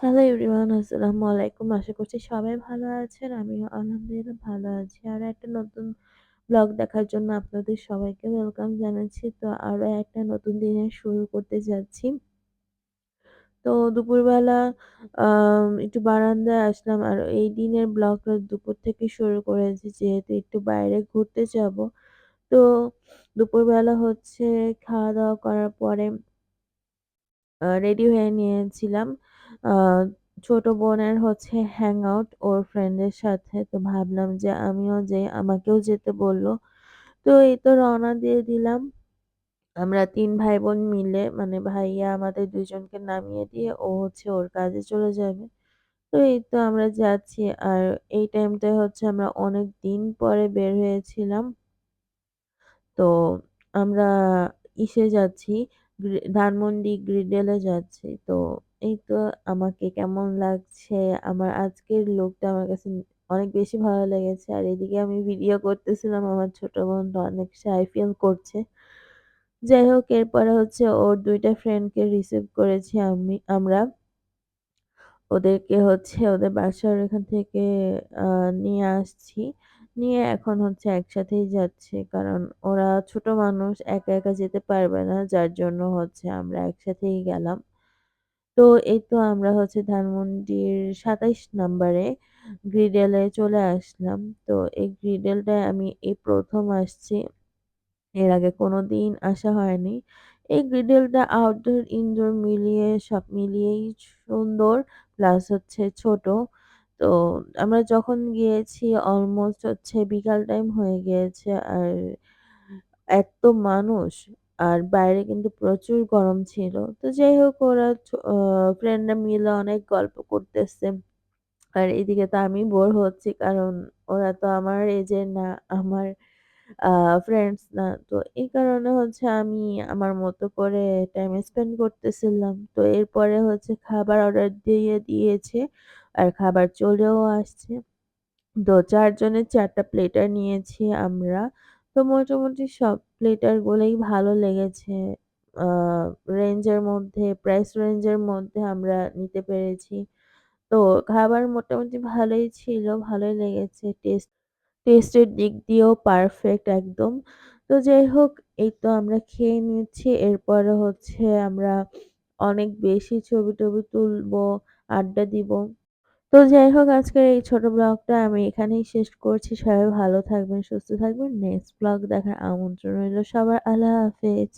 Hello everyone আসসালামু আলাইকুম। আশা করছি সবাই ভালো আছেন। আমিও আলহামদুলিল্লাহ ভালো আছি। আর একটা নতুন ব্লগ দেখার জন্য আপনাদের সবাইকে ওয়েলকাম জানাচ্ছি। তো আরও একটা নতুন দিনের শুরু করতে যাচ্ছি। তো দুপুরবেলা একটু বারান্দায় আসলাম আর এই দিনের ব্লগটা দুপুর থেকে শুরু করেছি, যেহেতু একটু বাইরে ঘুরতে যাব। তো দুপুরবেলা হচ্ছে খাওয়া-দাওয়া করার পরে রেডি হয়ে নিয়েছিলাম। ছোট বোনের হচ্ছে হ্যাং আউট ওর ফ্রেন্ডের সাথে। তো ভাবলাম যে আমিও যে আমাকেও যেতে বলল। তো এই তো রওনা দিয়ে দিলাম। আমরা তিন ভাই-বোন মিলে মানে ভাইয়া আমাদের দুজনকে নামিয়ে দিয়ে ও হচ্ছে ওর কাজে চলে যাবে। তো এই তো আমরা যাচ্ছি। আর এই টাইমটায় হচ্ছে আমরা অনেক দিন পরে বের হয়েছিলাম। তো আমরা ইসে যাচ্ছি ধানমন্ডি গ্রিডেলে যাচ্ছি। তো এই তো আমাকে কেমন লাগছে আমার আজকের লোকটা আমার কাছে অনেক বেশি ভালো লেগেছে। আর এদিকে আমি ভিডিও করতেছিলাম, আমার ছোট বোন অনেক শাই ফিল করছে। যাই হোক, এরপরে হচ্ছে ওর দুইটা ফ্রেন্ডকে রিসিভ করেছি আমি, আমরা। ওদেরকে হচ্ছে ওদের বাসার এখান থেকে নিয়ে আসছি। নিয়ে এখন হচ্ছে একসাথেই যাচ্ছে কারণ ওরা ছোট মানুষ একা, একা যেতে পারবে না। যার জন্য হচ্ছে আমরা একসাথেই গেলাম। তো এই তো আমরা হচ্ছে ধানমন্ডির ২৭ নাম্বারে গ্রিডেলে চলে আসলাম। তো এই গ্রিডেলটায় আমি এই প্রথম আসছি। এর আগে কোনোদিন আসা হয়নি। এই গ্রিডেলটা আউটডোর, ইনডোর মিলিয়ে সব মিলিয়েই সুন্দর প্লাস হচ্ছে ছোট। তো আমরা যখন গিয়েছি অলমোস্ট হচ্ছে বিকাল টাইম হয়ে গিয়েছে। আর এত মানুষ আর বাইরে কিন্তু প্রচুর গরম ছিল। তো যাই হোক ওরা ফ্রেন্ডরা মিলে অনেক গল্প করতেছে। আর এদিকে তো আমি বোর হচ্ছি কারণ ওরা তো আমার এজের না, আমার ফ্রেন্ডস না। তো এই কারণে হচ্ছে আমি আমার মতো করে টাইম স্পেন্ড করতেছিলাম। তো এরপরে হচ্ছে খাবার অর্ডার দিয়ে দিয়েছে। আর খাবার চলেও আসছে। তো ৪ জনের ৪ টা প্লেটার নিয়েছি আমরা। তো মোটামুটি সব প্লেটারগুলোই ভালো লেগেছে। রেঞ্জের মধ্যে, প্রাইস রেঞ্জের মধ্যে আমরা নিতে পেরেছি। তো খাবার মোটামুটি ভালোই ছিল, ভালোই লেগেছে। টেস্ট টেস্টের দিক দিয়েও পারফেক্ট একদম। তো যাই হোক এই তো আমরা খেয়ে নিচ্ছি। এরপরে হচ্ছে আমরা অনেক বেশি ছবি-টবি তুলবো, আড্ডা দিব। তো যাই হোক আজকের এই ছোট ব্লগটা আমি এখানেই শেষ করছি। সবাই ভালো থাকবেন, সুস্থ থাকবেন। নেক্সট ব্লগ দেখার আমন্ত্রণ রইল সবার। আল্লাহ হাফেজ।